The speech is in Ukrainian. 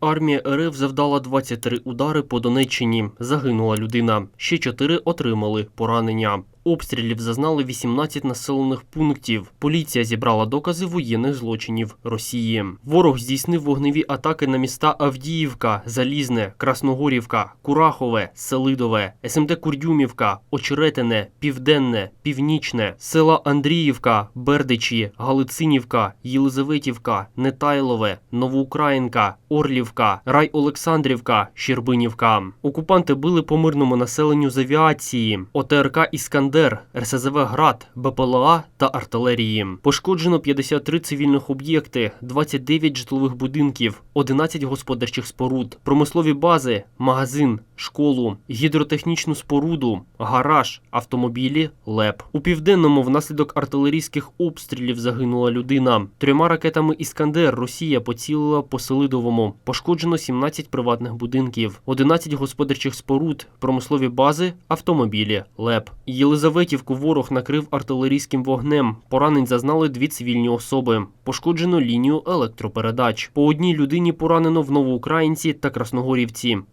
Армія РФ завдала 23 удари по Донеччині. Загинула людина. Ще 4 отримали поранення. Обстрілів зазнали 18 населених пунктів. Поліція зібрала докази воєнних злочинів Росії. Ворог здійснив вогневі атаки на міста Авдіївка, Залізне, Красногорівка, Курахове, Селидове, СМТ Курдюмівка, Очеретине, Південне, Північне, села Андріївка, Бердичі, Галицинівка, Єлизаветівка, Нетайлове, Новоукраїнка, Орлівка, Рай Олександрівка, Щербинівка. Окупанти били по мирному населенню з авіації, ОТРК Іскандер, РСЗВ Град, БПЛА та артилерії. Пошкоджено 53 цивільних об'єкти, 29 житлових будинків, 11 господарчих споруд, промислові бази, магазин, школу, гідротехнічну споруду, гараж, автомобілі, ЛЕП. У південному внаслідок артилерійських обстрілів загинула людина. Трьома ракетами Іскандер Росія поцілила по Селидовому. Пошкоджено 17 приватних будинків, 11 господарчих споруд, промислові бази, автомобілі, ЛЕП. Єлизаветівку ворог накрив артилерійським вогнем. Поранень зазнали дві цивільні особи. Пошкоджено лінію електропередач. По одній людині поранено в Новоукраїнці та Красногорівці.